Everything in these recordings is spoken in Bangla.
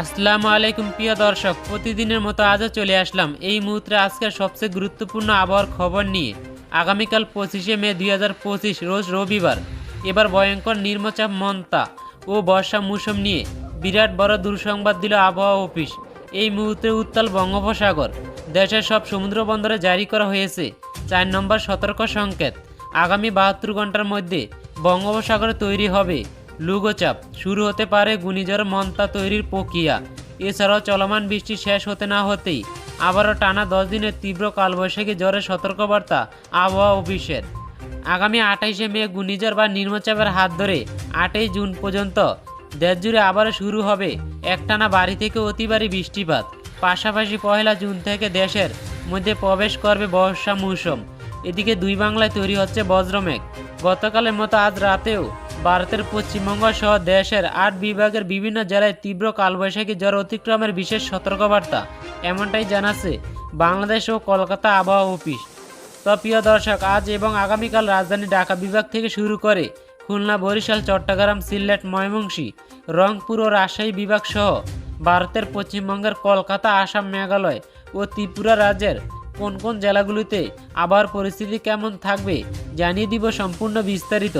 আসসালামু আলাইকুম, প্রিয় দর্শক। প্রতিদিনের মতো আজও চলে আসলাম এই মুহূর্তে আজকের সবচেয়ে গুরুত্বপূর্ণ আবহাওয়ার খবর নিয়ে। আগামীকাল পঁচিশে মে দুই হাজার পঁচিশ, রোজ রবিবার। এবার ভয়ঙ্কর নির্মচাপ মন্তা ও বর্ষা মৌসুম নিয়ে বিরাট বড় দুঃসংবাদ দিল আবহাওয়া অফিস। এই মুহূর্তে উত্তাল বঙ্গোপসাগর, দেশের সব সমুদ্র বন্দরে জারি করা হয়েছে চার নম্বর সতর্ক সংকেত। আগামী বাহাত্তর ঘণ্টার মধ্যে বঙ্গোপসাগরে তৈরি হবে লুগোচাপ। শুরু হতে পারে ঘূর্ণিঝড় মন্তা তৈরির প্রক্রিয়া। এছাড়াও চলমান বৃষ্টি শেষ হতে না হতেই আবারও টানা দশ দিনের তীব্র কালবৈশাখী জ্বরের সতর্কবার্তা, আবহাওয়া অফিসের আগামী আঠাইশে মে ঘূর্ণিঝড় বা নিম্নচাপের হাত ধরে আটই জুন পর্যন্ত দেশ জুড়ে আবারও শুরু হবে একটানা বাড়ি থেকে অতিবারী বৃষ্টিপাত। পাশাপাশি পহেলা জুন থেকে দেশের মধ্যে প্রবেশ করবে বর্ষা মৌসুম। এদিকে দুই বাংলায় তৈরি হচ্ছে বজ্রমেঘ। গতকালের মতো আজ রাতেও ভারতের পশ্চিমবঙ্গ সহ দেশের আট বিভাগের বিভিন্ন জেলায় তীব্র কালবৈশাখী জ্বর অতিক্রমের বিশেষ সতর্কবার্তা এমনটাই জানাচ্ছে বাংলাদেশ ও কলকাতা আবহাওয়া অফিস। তো প্রিয় দর্শক, আজ এবং আগামীকাল রাজধানী ঢাকা বিভাগ থেকে শুরু করে খুলনা, বরিশাল, চট্টগ্রাম, সিলেট, ময়মনসিংহ, রংপুর ও রাজশাহী বিভাগ সহ ভারতের পশ্চিমবঙ্গের কলকাতা, আসাম, মেঘালয় ও ত্রিপুরা রাজ্যের কোন কোন জেলাগুলিতে আবার পরিস্থিতি কেমন থাকবে জানিয়ে দিব সম্পূর্ণ বিস্তারিত।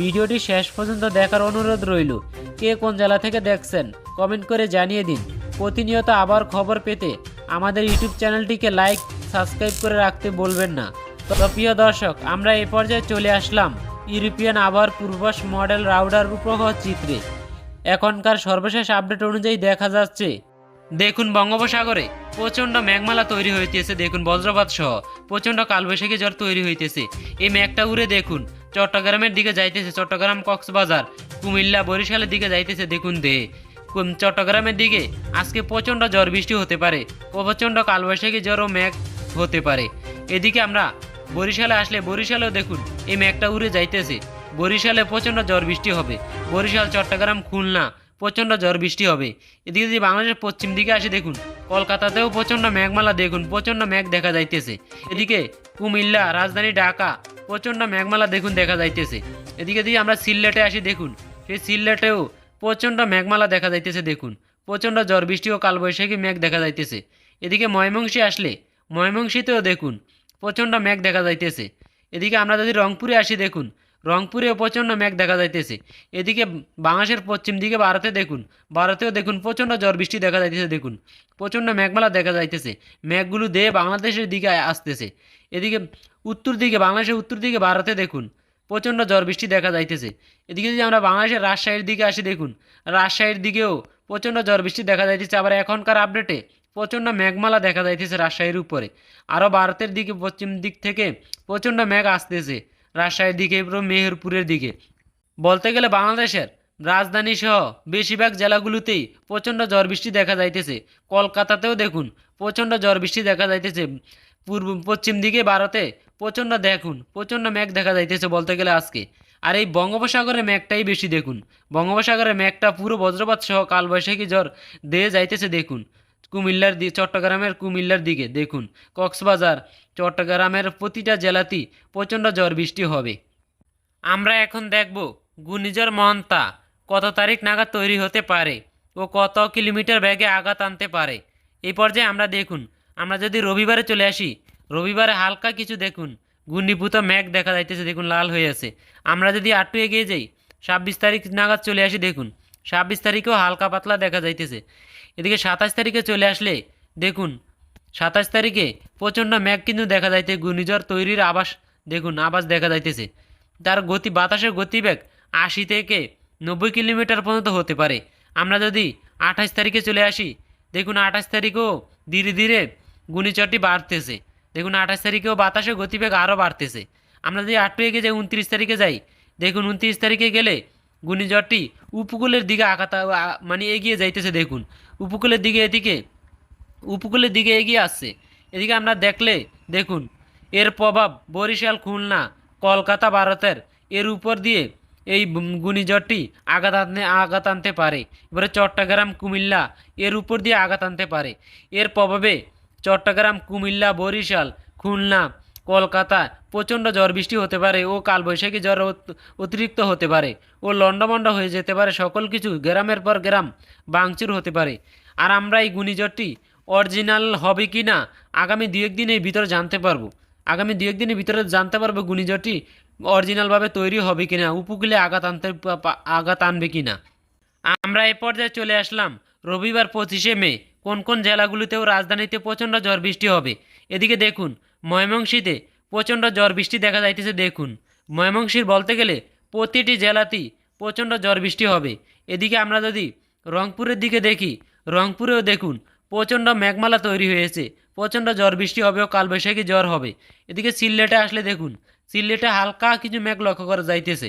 ভিডিওটি শেষ পর্যন্ত দেখার অনুরোধ রইল। কে কোন জেলা থেকে দেখছেন, কমেন্ট করে জানিয়ে দিন। প্রতিনিয়ত আবার খবর পেতে আমাদের ইউটিউব চ্যানেলটিকে লাইক, সাবস্ক্রাইব করে রাখতে বলবেন না। তো প্রিয় দর্শক, আমরা এ পর্যায়ে চলে আসলাম ইউরোপিয়ান আবার পূর্বাস মডেল রাউডার উপগ্রহ চিত্রে। এখনকার সর্বশেষ আপডেট অনুযায়ী দেখা যাচ্ছে দেখুন বঙ্গোপসাগরে প্রচণ্ড মেঘমালা তৈরি হইতেছে, দেখুন বজ্রপাত সহ। প্রচণ্ড কালবৈশাখী জ্বর তৈরি হইতেছে। এই মেঘটা উড়ে দেখুন, চট্টগ্রামের দিকে যাইতেছে, চট্টগ্রাম, কক্সবাজার, কুমিল্লা, বরিশালের দিকে যাইতেছে, দেখুন দে। চট্টগ্রামের দিকে আজকে প্রচণ্ড ঝড় বৃষ্টি হতে পারে, প্রচণ্ড কালবৈশাখী জ্বর ও মেঘ হতে পারে। এদিকে আমরা বরিশালে আসলে, বরিশালেও দেখুন, এই মেঘটা উড়ে যাইতেছে। বরিশালে প্রচণ্ড ঝড় বৃষ্টি হবে। বরিশাল, চট্টগ্রাম, খুলনা প্রচণ্ড ঝড় বৃষ্টি হবে। এদিকে যদি বাংলাদেশের পশ্চিম দিকে আসে, দেখুন, কলকাতাতেও প্রচণ্ড মেঘমালা, দেখুন, প্রচণ্ড মেঘ দেখা যাইতেছে। এদিকে কুমিল্লা, রাজধানী ঢাকা, প্রচণ্ড মেঘমালা দেখুন দেখা যাইতেছে। এদিকে যদি আমরা সিলেটে আসি, দেখুন, সেই সিলেটেও প্রচণ্ড মেঘমালা দেখা যাইতেছে, দেখুন। প্রচণ্ড ঝড় বৃষ্টি ও কালবৈশাখী মেঘ দেখা যাইতেছে। এদিকে ময়মংসী আসলে ময়মংসীতেও দেখুন, প্রচণ্ড মেঘ দেখা যাইতেছে। এদিকে আমরা যদি রংপুরে আসি, দেখুন রংপুরেও প্রচণ্ড মেঘ দেখা যাইতেছে। এদিকে বাংলাদেশের পশ্চিম দিকে ভারতে দেখুন, ভারতেও দেখুন প্রচণ্ড ঝড় বৃষ্টি দেখা যাইতেছে, দেখুন। প্রচণ্ড মেঘমালা দেখা যাইতেছে। মেঘগুলো দিয়ে বাংলাদেশের দিকে আসতেছে। এদিকে উত্তর দিকে, বাংলাদেশের উত্তর দিকে, ভারতে দেখুন, প্রচণ্ড ঝড় বৃষ্টি দেখা যাইতেছে। এদিকে যদি আমরা বাংলাদেশের রাজশাহীর দিকে আসি, দেখুন, রাজশাহীর দিকেও প্রচণ্ড ঝড় বৃষ্টি দেখা যাইতেছে। আবার এখনকার আপডেটে প্রচণ্ড মেঘমালা দেখা যাইতেছে রাজশাহীর উপরে। আরও ভারতের দিকে পশ্চিম দিক থেকে প্রচণ্ড মেঘ আসতেছে। রাজশাহীর দিকে পুরো মেহেরপুরের দিকে। বলতে গেলে বাংলাদেশের রাজধানী সহ বেশিরভাগ জেলাগুলোতেই প্রচণ্ড ঝড় বৃষ্টি দেখা যাইতেছে। কলকাতাতেও দেখুন, প্রচণ্ড ঝড় বৃষ্টি দেখা যাইতেছে। পূর্ব, পশ্চিম দিকে ভারতে প্রচণ্ড দেখুন, প্রচণ্ড মেঘ দেখা যাইতেছে বলতে গেলে আজকে। আর এই বঙ্গোপসাগরের মেঘটাই বেশি দেখুন। বঙ্গোপসাগরের মেঘটা পুরো বজ্রপাত সহ কালবৈশাখী জ্বর দিয়ে যাইতেছে দেখুন। কুমিল্লার দিকে চট্টগ্রামের কুমিল্লার দিকে। দেখুন, কক্সবাজার, চট্টগ্রামের প্রতিটা জেলাতেই প্রচণ্ড ঝড় বৃষ্টি হবে। আমরা এখন দেখব ঘূর্ণিঝড় মহন্তা কত তারিখ নাগাদ তৈরি হতে পারে ও কত কিলোমিটার ব্যাগে আঘাত আনতে পারে। এই পর্যায়ে আমরা দেখুন, আমরা যদি রবিবারে চলে আসি, রবিবারে হালকা কিছু দেখুন, ঘূর্ণিভূত মেঘ দেখা যাইতেছে, দেখুন লাল হয়ে আছে। আমরা যদি আটটু এগিয়ে যাই, ছাব্বিশ তারিখ নাগাদ চলে আসি, দেখুন, ছাব্বিশ তারিখেও হালকা পাতলা দেখা যাইতেছে। এদিকে সাতাশ তারিখে চলে আসলে, দেখুন, সাতাশ তারিখে প্রচণ্ড মেঘ কিন্তু দেখা যাইতে ঘূর্ণিঝড় তৈরির আবাস দেখুন আবাস দেখা যাইতেছে। তার গতি, বাতাসের গতিবেগ আশি থেকে নব্বই কিলোমিটার পর্যন্ত হতে পারে। আমরা যদি আঠাশ তারিখে চলে আসি, দেখুন, আঠাশ তারিখেও ধীরে ধীরে ঘূর্ণিঝড়টি বাড়তেছে। দেখুন, আঠাশ তারিখেও বাতাসের গতিবেগ আরও বাড়তেছে। আমরা যদি আটটু এগিয়ে যাই উনত্রিশ তারিখে যাই, দেখুন, উনত্রিশ তারিখে গেলে ঘূর্ণিঝড়টি উপকূলের দিকে আঘাত মানে এগিয়ে যাইতেছে দেখুন। উপকূলের দিকে এদিকে, উপকূলের দিকে এগিয়ে আসছে। এদিকে আমরা দেখলে, দেখুন, এর প্রভাব বরিশাল, খুলনা, কলকাতা, ভারতের, এর উপর দিয়ে এই ঘূর্ণিঝড়টি আঘাত আনতে আঘাত আনতে পারে। এবারে চট্টগ্রাম, কুমিল্লা, এর উপর দিয়ে আঘাত আনতে পারে। এর প্রভাবে চট্টগ্রাম, কুমিল্লা, বরিশাল, খুলনা কলকাতা প্রচণ্ড ঝড় বৃষ্টি হতে পারে ও কালবৈশাখী জ্বর অত- অতিরিক্ত হতে পারে ও লন্ডমন্ড হয়ে যেতে পারে সকল কিছু গ্রামের পর গ্রাম বাংচুর হতে পারে। আর আমরা এই ঘূর্ণিঝড়টি অরিজিনাল হবে কি না, আগামী দু এক দিনের ভিতরে জানতে পারব। আগামী দু এক দিনের ভিতরে জানতে পারব ঘূর্ণিঝড়টি অরিজিনালভাবে তৈরি হবে কি না, উপকূলে আঘাত আনতে আঘাত আনবে কি না। আমরা এ পর্যায়ে চলে আসলাম রবিবার পঁচিশে মে, কোন কোন জেলাগুলিতেও রাজধানীতে প্রচণ্ড ঝড় বৃষ্টি হবে। এদিকে দেখুন ময়মনসিংহে প্রচণ্ড ঝড় বৃষ্টি দেখা যাইতেছে, দেখুন। ময়মনসিংহ বলতে গেলে প্রতিটি জেলাতেই প্রচণ্ড ঝড় বৃষ্টি হবে। এদিকে আমরা যদি রংপুরের দিকে দেখি, রংপুরেও দেখুন প্রচণ্ড মেঘমালা তৈরি হয়েছে। প্রচণ্ড ঝড় বৃষ্টি হবে ও কালবৈশাখী জ্বর হবে। এদিকে সিলেটে আসলে দেখুন সিল্লেটে হালকা কিছু মেঘ লক্ষ্য করা যাইতেছে।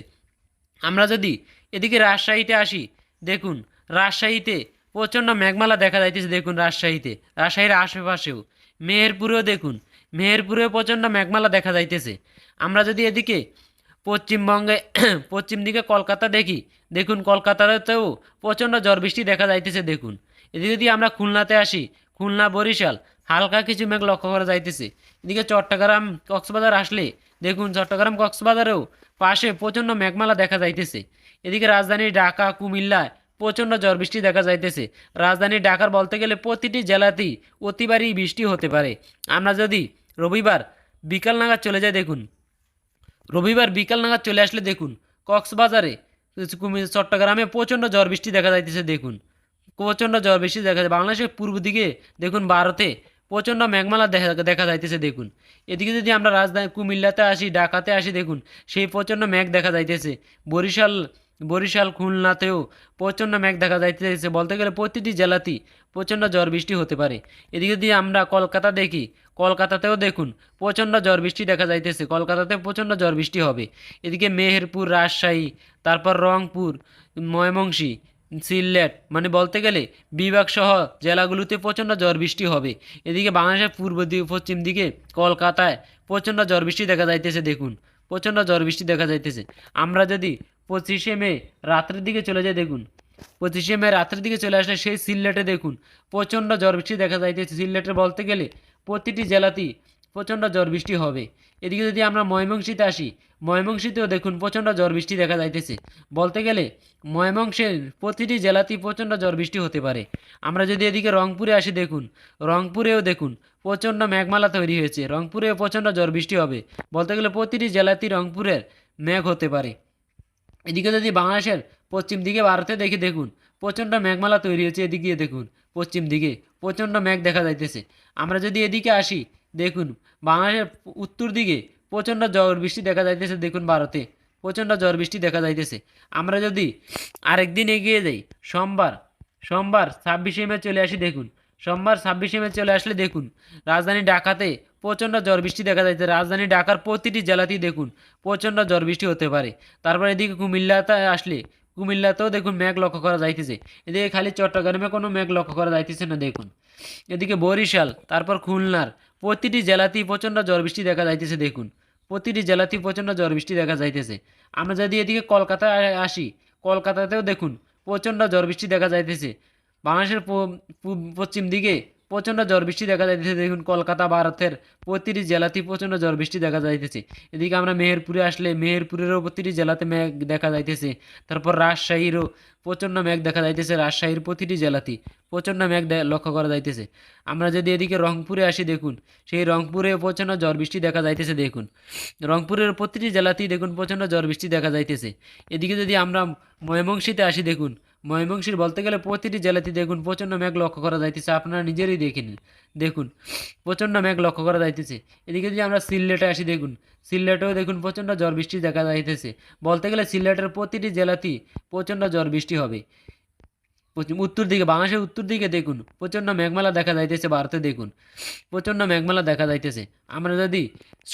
আমরা যদি এদিকে রাজশাহীতে আসি, দেখুন রাজশাহীতে প্রচণ্ড মেঘমালা দেখা যাইতেছে, দেখুন রাজশাহীতে, রাজশাহীর আশেপাশেও। মেহেরপুরেও দেখুন মেহেরপুরেও প্রচণ্ড মেঘমালা দেখা যাইতেছে। আমরা যদি এদিকে পশ্চিমবঙ্গে, পশ্চিম দিকে কলকাতা দেখি, দেখুন কলকাতাতেও প্রচণ্ড ঝড় বৃষ্টি দেখা যাইতেছে, দেখুন। এদিকে যদি আমরা খুলনাতে আসি, খুলনা, বরিশাল, হালকা কিছু মেঘ লক্ষ্য করা যাইতেছে। এদিকে চট্টগ্রাম, কক্সবাজার আসলে, দেখুন চট্টগ্রাম, কক্সবাজারেও পাশে প্রচণ্ড মেঘমালা দেখা যাইতেছে। এদিকে রাজধানী ঢাকা কুমিল্লায় প্রচণ্ড ঝড় বৃষ্টি দেখা যাইতেছে। রাজধানী ঢাকার বলতে গেলে প্রতিটি জেলাতেই অতিবারই বৃষ্টি হতে পারে। আমরা যদি রবিবার বিকাল নাগাদ চলে যায় দেখুন। রবিবার বিকাল নাগাদ চলে আসলে দেখুন, কক্সবাজারে চট্টগ্রামে প্রচণ্ড ঝড় বৃষ্টি দেখা যাইতেছে দেখুন। প্রচণ্ড ঝড় বৃষ্টি দেখা যায়। বাংলাদেশের পূর্ব দিকে দেখুন, ভারতে প্রচণ্ড মেঘমালা দেখা দেখা যাইতেছে দেখুন। এদিকে যদি আমরা রাজধানী কুমিল্লাতে আসি, ঢাকাতে আসি দেখুন, সেই প্রচণ্ড মেঘ দেখা যাইতেছে। বরিশাল বরিশাল খুলনাতেও প্রচণ্ড মেঘ দেখা যাইতেছে। বলতে গেলে প্রতিটি জেলাতেই প্রচণ্ড ঝড় বৃষ্টি হতে পারে। এদিকে যদি আমরা কলকাতা দেখি, কলকাতাতেও দেখুন প্রচণ্ড ঝড় বৃষ্টি দেখা যাইতেছে। কলকাতাতে প্রচণ্ড ঝড় বৃষ্টি হবে। এদিকে মেহেরপুর, রাজশাহী, তারপর রংপুর, ময়মনসিংহ, সিলেট মানে বলতে গেলে বিভাগসহ জেলাগুলোতে প্রচণ্ড ঝড় বৃষ্টি হবে। এদিকে বাংলাদেশের পূর্ব দিকে, পশ্চিম দিকে, কলকাতায় প্রচণ্ড ঝড় বৃষ্টি দেখা যাইতেছে। দেখুন, প্রচণ্ড ঝড় বৃষ্টি দেখা যাইতেছে। আমরা যদি পঁচিশে মে, রাত্রের দিকে চলে যায়, দেখুন। পঁচিশে মে, রাত্রের দিকে চলে আসলে সেই সিললেটে দেখুন, প্রচণ্ড ঝড় বৃষ্টি দেখা যাইতেছে। সিললেটে বলতে গেলে প্রতিটি জেলাতেই প্রচণ্ড ঝড় বৃষ্টি হবে। এদিকে যদি আমরা ময়মনসিংহতে আসি, ময়মনসিংহতেও দেখুন প্রচণ্ড ঝড় বৃষ্টি দেখা যাইতেছে। বলতে গেলে ময়মনসিংহের প্রতিটি জেলাতেই প্রচণ্ড ঝড় বৃষ্টি হতে পারে। আমরা যদি এদিকে রংপুরে আসি, দেখুন, রংপুরেও দেখুন প্রচণ্ড মেঘমালা তৈরি হয়েছে। রংপুরেও প্রচণ্ড ঝড় বৃষ্টি হবে। বলতে গেলে প্রতিটি জেলাতেই রংপুরের মেঘ হতে পারে। এদিকে যদি বাংলাদেশের পশ্চিম দিকে ভারতে দেখি দেখুন, প্রচণ্ড মেঘমালা তৈরি হয়েছে এদিকে দেখুন, পশ্চিম দিকে প্রচণ্ড মেঘ দেখা যাইতেছে। আমরা যদি এদিকে আসি, দেখুন, বাংলাদেশের উত্তর দিকে প্রচণ্ড ঝড় বৃষ্টি দেখা যাইতেছে দেখুন ভারতে, প্রচণ্ড ঝড় বৃষ্টি দেখা যাইতেছে। আমরা যদি আরেকদিন এগিয়ে যাই, সোমবার সোমবার ছাব্বিশে মে চলে আসি দেখুন, সোমবার ছাব্বিশে মে চলে আসলে দেখুন, রাজধানী ঢাকাতে প্রচণ্ড ঝড় বৃষ্টি দেখা যাচ্ছে। রাজধানী ঢাকার প্রতিটি জেলাতেই দেখুন, প্রচণ্ড ঝড় বৃষ্টি হতে পারে। তারপর এদিকে কুমিল্লাতে আসলে, কুমিল্লাতেও দেখুন মেঘ লক্ষ্য করা যাইতেছে। এদিকে খালি চট্টগ্রামে কোনো মেঘ লক্ষ্য করা যাইতেছে না, দেখুন। এদিকে বরিশাল, তারপর খুলনার প্রতিটি জেলাতেই প্রচণ্ড ঝড় বৃষ্টি দেখা যাইতেছে, দেখুন। প্রতিটি জেলাতেই প্রচণ্ড ঝড় বৃষ্টি দেখা যাইতেছে। আমরা যদি এদিকে কলকাতায় আসি, কলকাতাতেও দেখুন প্রচণ্ড ঝড় বৃষ্টি দেখা যাইতেছে। বাংলাদেশের পশ্চিম দিকে প্রচণ্ড ঝড় বৃষ্টি দেখা যাইতেছে। দেখুন, কলকাতা, ভারতের প্রতিটি জেলাতেই প্রচণ্ড ঝড় বৃষ্টি দেখা যাইতেছে। এদিকে আমরা মেহেরপুরে আসলে মেহেরপুরেরও প্রতিটি জেলাতে মেঘ দেখা যাইতেছে। তারপর রাজশাহীরও প্রচণ্ড মেঘ দেখা যাইতেছে, রাজশাহীর প্রতিটি জেলাতেই প্রচণ্ড মেঘ লক্ষ্য করা যাইতেছে। আমরা যদি এদিকে রংপুরে আসি, দেখুন, সেই রংপুরে প্রচণ্ড ঝড় বৃষ্টি দেখা যাইতেছে, দেখুন। রংপুরের প্রতিটি জেলাতেই, দেখুন, প্রচণ্ড ঝড় বৃষ্টি দেখা যাইতেছে। এদিকে যদি আমরা ময়মনসিংহতে আসি, দেখুন ময়মনসিংহ বলতে গেলে প্রতিটি জেলাতেই দেখুন প্রচণ্ড মেঘ লক্ষ্য করা যাইতেছে, আপনারা নিজেরই দেখে নিন। দেখুন, প্রচণ্ড মেঘ লক্ষ্য করা যাইতেছে। এদিকে যদি আমরা সিলেটে আসি, দেখুন, সিলেটেও দেখুন প্রচণ্ড ঝড় বৃষ্টি দেখা যাইতেছে। বলতে গেলে সিলেটের প্রতিটি জেলাতেই প্রচণ্ড ঝড় বৃষ্টি হবে। উত্তর দিকে, বাংলাদেশের উত্তর দিকে দেখুন, প্রচণ্ড মেঘমালা দেখা যাইতেছে, ভারতে দেখুন, প্রচণ্ড মেঘমালা দেখা যাইতেছে। আমরা যদি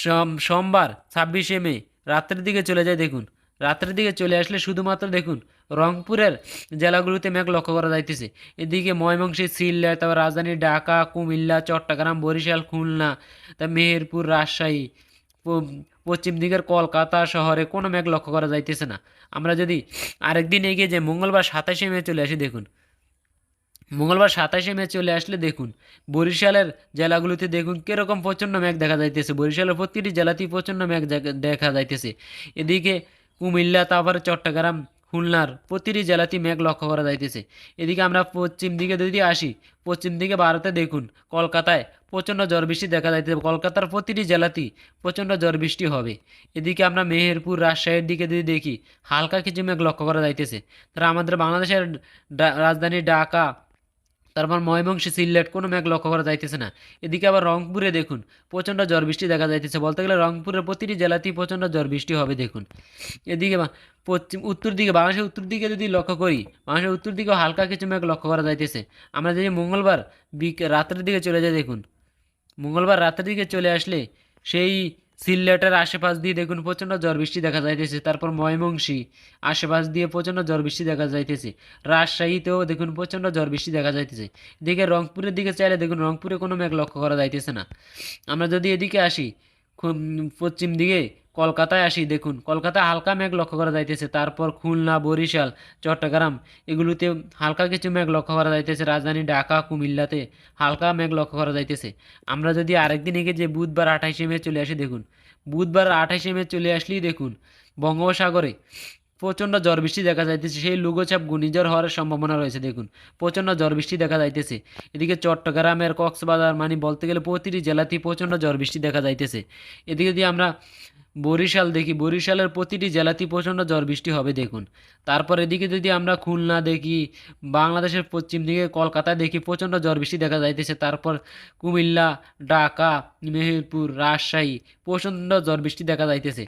সোম, সোমবার ছাব্বিশে মে রাত্রের দিকে চলে যাই, দেখুন রাত্রের দিকে চলে আসলে শুধুমাত্র দেখুন, রংপুরের জেলাগুলোতে মেঘ লক্ষ্য করা যাইতেছে। এদিকে ময়মনসিংহ সিলেট তারপর রাজধানী ঢাকা, কুমিল্লা, চট্টগ্রাম, বরিশাল, খুলনা, তা মেহেরপুর, রাজশাহী পশ্চিম দিকের কলকাতা শহরে কোনো মেঘ লক্ষ্য করা যাইতেছে না। আমরা যদি আরেকদিন এগিয়ে যাই, মঙ্গলবার সাতাশে মে চলে আসি, দেখুন। মঙ্গলবার সাতাশে মে চলে আসলে দেখুন, বরিশালের জেলাগুলোতে দেখুন কীরকম প্রচণ্ড মেঘ দেখা যাইতেছে। বরিশালের প্রতিটি জেলাতেই প্রচণ্ড মেঘ দেখা যাইতেছে। এদিকে কুমিল্লা, তারপরে চট্টগ্রাম, খুলনার প্রতিটি জেলাতেই মেঘ লক্ষ্য করা যাইতেছে। এদিকে আমরা পশ্চিম দিকে যদি আসি, পশ্চিম দিকে ভারতে দেখুন, কলকাতায় প্রচণ্ড ঝড় বৃষ্টি দেখা যাইতেছে। কলকাতার প্রতিটি জেলাতেই প্রচণ্ড ঝড় বৃষ্টি হবে। এদিকে আমরা মেহেরপুর, রাজশাহীর দিকে যদি দেখি, হালকা কিছু মেঘ লক্ষ্য করা যাইতেছে। তারা আমাদের বাংলাদেশের রাজধানী ঢাকা তারপর ময়মনসিংহ সিলেট কোনো মেঘ লক্ষ্য করা যাইতেছে না। এদিকে আবার রংপুরে দেখুন, প্রচণ্ড ঝড় বৃষ্টি দেখা যাইতেছে। বলতে গেলে রংপুরের প্রতিটি জেলাতেই প্রচণ্ড ঝড় বৃষ্টি হবে, দেখুন। এদিকে পশ্চিম, উত্তর দিকে, বাংলাদেশের উত্তর দিকে যদি লক্ষ্য করি, বাংলাদেশের উত্তর দিকেও হালকা কিছু মেঘ লক্ষ্য করা যাইতেছে। আমরা যদি মঙ্গলবার বিক রাত্রের দিকে চলে যাই, দেখুন। মঙ্গলবার রাতের দিকে চলে আসলে সেই সিলেটের আশেপাশ দিয়ে দেখুন, প্রচণ্ড ঝড় বৃষ্টি দেখা যাইতেছে। তারপর ময়মনসিংহ আশেপাশ দিয়ে প্রচণ্ড ঝড় বৃষ্টি দেখা যাইতেছে। রাজশাহীতেও দেখুন, প্রচণ্ড ঝড় বৃষ্টি দেখা যাইতেছে। এদিকে রংপুরের দিকে চাইলে দেখুন, রংপুরে কোনো মেঘ লক্ষ্য করা যাইতেছে না। আমরা যদি এদিকে আসি পশ্চিম দিকে কলকাতায় আসি, দেখুন। কলকাতায় হালকা মেঘ লক্ষ্য করা যাইতেছে। তারপর খুলনা, বরিশাল, চট্টগ্রাম, এগুলোতে হালকা কিছু মেঘ লক্ষ্য করা যাইতেছে। রাজধানী ঢাকা, কুমিল্লাতে হালকা মেঘ লক্ষ্য করা যাইতেছে। আমরা যদি আরেকদিন এগে যে বুধবার আঠাইশে মে চলে আসি, দেখুন। বুধবার আঠাইশে মে চলে আসলেই দেখুন, বঙ্গোপসাগরে প্রচণ্ড ঝড় বৃষ্টি দেখা যাইতেছে, সেই লুগোচাপ ঘূর্ণিঝড় হওয়ার সম্ভাবনা রয়েছে, দেখুন। প্রচণ্ড ঝড় বৃষ্টি দেখা যাইতেছে। এদিকে চট্টগ্রামের কক্সবাজার মানে বলতে গেলে প্রতিটি জেলাতেই প্রচণ্ড ঝড় বৃষ্টি দেখা যাইতেছে। এদিকে যদি আমরা বরিশাল দেখি, বরিশালের প্রতিটি জেলাতেই প্রচণ্ড ঝড় বৃষ্টি হবে, দেখুন। তারপর এদিকে যদি আমরা খুলনা দেখি, বাংলাদেশের পশ্চিম দিকে কলকাতায় দেখি প্রচণ্ড ঝড় বৃষ্টি দেখা যাইতেছে। তারপর কুমিল্লা, ঢাকা, মেহেরপুর, রাজশাহী প্রচণ্ড ঝড় বৃষ্টি দেখা যাইতেছে।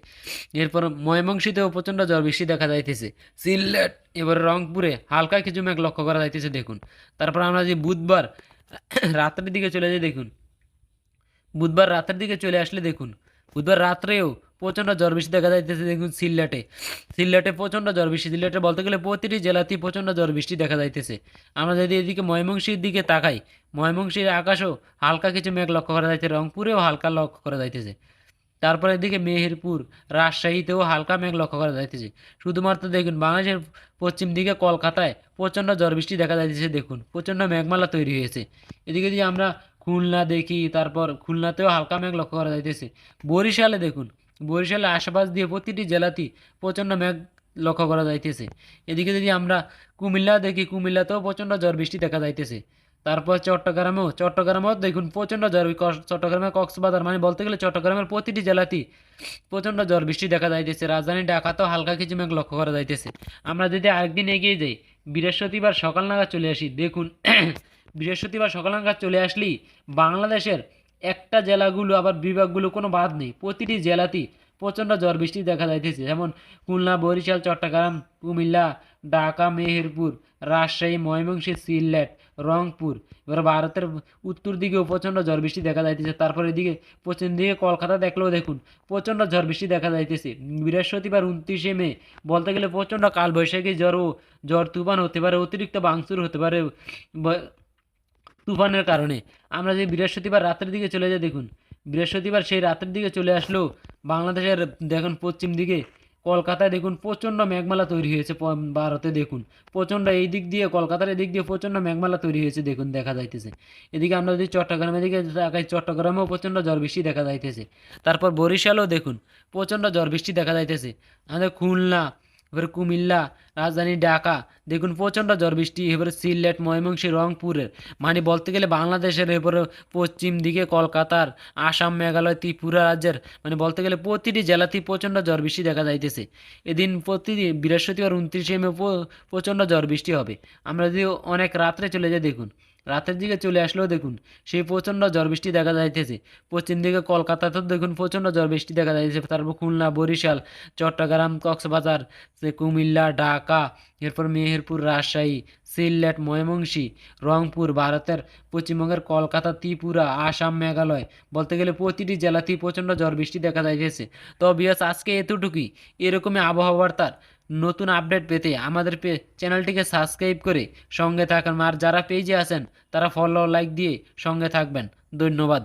এরপর ময়মনসিংহেও প্রচণ্ড ঝড় বৃষ্টি দেখা যাইতেছে। সিলেট, এবার রংপুরে হালকা কিছু মেঘ লক্ষ্য করা যাইতেছে, দেখুন। তারপর আমরা যে বুধবার রাত্রের দিকে চলে যাই, দেখুন। বুধবার রাতের দিকে চলে আসলে, দেখুন। বুধবার রাত্রেও প্রচণ্ড ঝড় বৃষ্টি দেখা যাইতেছে, দেখুন সিলেটে। সিলেটে প্রচণ্ড ঝড় বৃষ্টি সিলেটে বলতে গেলে প্রতিটি জেলাতেই প্রচণ্ড ঝড় বৃষ্টি দেখা যাইতেছে। আমরা যদি এদিকে ময়মনসিংহের দিকে তাকাই, ময়মনসিংহের আকাশও হালকা কিছু মেঘ লক্ষ্য করা যাইতেছে, রংপুরেও হালকা লক্ষ্য করা যাইতেছে। তারপরে এদিকে মেহেরপুর, রাজশাহীতেও হালকা মেঘ লক্ষ্য করা যাইতেছে। শুধুমাত্র দেখুন বাংলাদেশের পশ্চিম দিকে কলকাতায় প্রচণ্ড ঝড় বৃষ্টি দেখা যাইতেছে, দেখুন। প্রচণ্ড মেঘমালা তৈরি হয়েছে। এদিকে যদি আমরা খুলনা দেখি, তারপর খুলনাতেও হালকা মেঘ লক্ষ্য করা যাইতেছে। বরিশালে দেখুন বরিশালের আশেপাশ দিয়ে প্রতিটি জেলাতেই প্রচণ্ড মেঘ লক্ষ্য করা যাইতেছে। এদিকে যদি আমরা কুমিল্লা দেখি, কুমিল্লাতেও প্রচণ্ড ঝড় বৃষ্টি দেখা যাইতেছে। তারপর চট্টগ্রামেও চট্টগ্রামেও দেখুন প্রচণ্ড ঝড়। কস- চট্টগ্রামে কক্সবাজার মানে বলতে গেলে চট্টগ্রামের প্রতিটি জেলাতেই প্রচণ্ড ঝড় বৃষ্টি দেখা যাইতেছে। রাজধানী ঢাকাতেও হালকা কিছু মেঘ লক্ষ্য করা যাইতেছে। আমরা যদি আরেকদিন এগিয়ে যাই, বৃহস্পতিবার সকাল নাগাদ চলে আসি। দেখুন, বৃহস্পতিবার সকাল নাগাদ চলে আসলেই বাংলাদেশের একটা জেলাগুলো আবার বিভাগগুলো কোনো বাদ নেই। প্রতিটি জেলাতেই প্রচণ্ড ঝড় বৃষ্টি দেখা যাইতেছে। যেমন খুলনা, বরিশাল, চট্টগ্রাম, কুমিল্লা, ঢাকা, মেহেরপুর, রাজশাহী, ময়মনসিংহ, সিলেট, রংপুর। এবার ভারতের উত্তর দিকেও প্রচণ্ড ঝড় বৃষ্টি দেখা যাইতেছে। তারপর এদিকে পশ্চিম দিকে কলকাতা দেখলেও দেখুন, প্রচণ্ড ঝড় বৃষ্টি দেখা যাইতেছে। বৃহস্পতিবার উনত্রিশে মে বলতে গেলে প্রচণ্ড কালবৈশাখী জ্বর ও ঝড় তুফান হতে পারে, অতিরিক্ত বাংসুর হতে পারে তুফানের কারণে। আমরা যে বৃহস্পতিবার রাতের দিকে চলে যাই, দেখুন, বৃহস্পতিবার সেই রাতের দিকে চলে আসলেও বাংলাদেশের, দেখুন, পশ্চিম দিকে কলকাতায়, দেখুন, প্রচণ্ড মেঘমালা তৈরি হয়েছে ভারতে, দেখুন। প্রচণ্ড এই দিক দিয়ে, কলকাতার এদিক দিয়ে প্রচণ্ড মেঘমালা তৈরি হয়েছে, দেখুন, দেখা যাইতেছে। এদিকে আমরা যদি চট্টগ্রামের দিকে তাকাই, চট্টগ্রামেও প্রচণ্ড ঝড় বৃষ্টি দেখা যাইতেছে। তারপর বরিশালেও, দেখুন, প্রচণ্ড ঝড় বৃষ্টি দেখা যাইতেছে। আমাদের খুলনা এবার কুমিল্লা রাজধানী ঢাকা। দেখুন, প্রচণ্ড ঝড় বৃষ্টি। এবারে সিলেট, ময়মনসিংহ, রংপুরের। মানে বলতে গেলে বাংলাদেশের এরপরে পশ্চিম দিকে কলকাতার, আসাম, মেঘালয়, ত্রিপুরা রাজ্যের মানে বলতে গেলে প্রতিটি জেলাতেই প্রচণ্ড ঝড় বৃষ্টি দেখা যাইতেছে। এদিন প্রতিদিন বৃহস্পতিবার উনত্রিশে মে প্রচণ্ড ঝড় বৃষ্টি হবে। আমরা যদি অনেক রাত্রে চলে যাই, দেখুন। রাতের দিকে চলে আসলেও দেখুন, সেই প্রচণ্ড ঝড় বৃষ্টি দেখা যাইতেছে। পশ্চিম দিকে কলকাতাতেও দেখুন প্রচণ্ড ঝড় বৃষ্টি দেখা যাইতেছে। তারপর খুলনা, বরিশাল, চট্টগ্রাম, কক্সবাজার কুমিল্লা, ঢাকা, এরপর মেহেরপুর, রাজশাহী, সিলেট, ময়মনসিংহ, রংপুর, ভারতের পশ্চিমবঙ্গের কলকাতা, ত্রিপুরা, আসাম, মেঘালয় বলতে গেলে প্রতিটি জেলাতেই প্রচণ্ড ঝড় বৃষ্টি দেখা যাইতেছে। তো বিয়াস আজকে এতটুকুই। এরকমই আবহাওয়া বার্তার নতুন আপডেট পেতে আমাদের পে চ্যানেলটিকে সাবস্ক্রাইব করে সঙ্গে থাকুন। আর যারা পেজে আছেন, তারা ফলো লাইক দিয়ে সঙ্গে থাকবেন। ধন্যবাদ।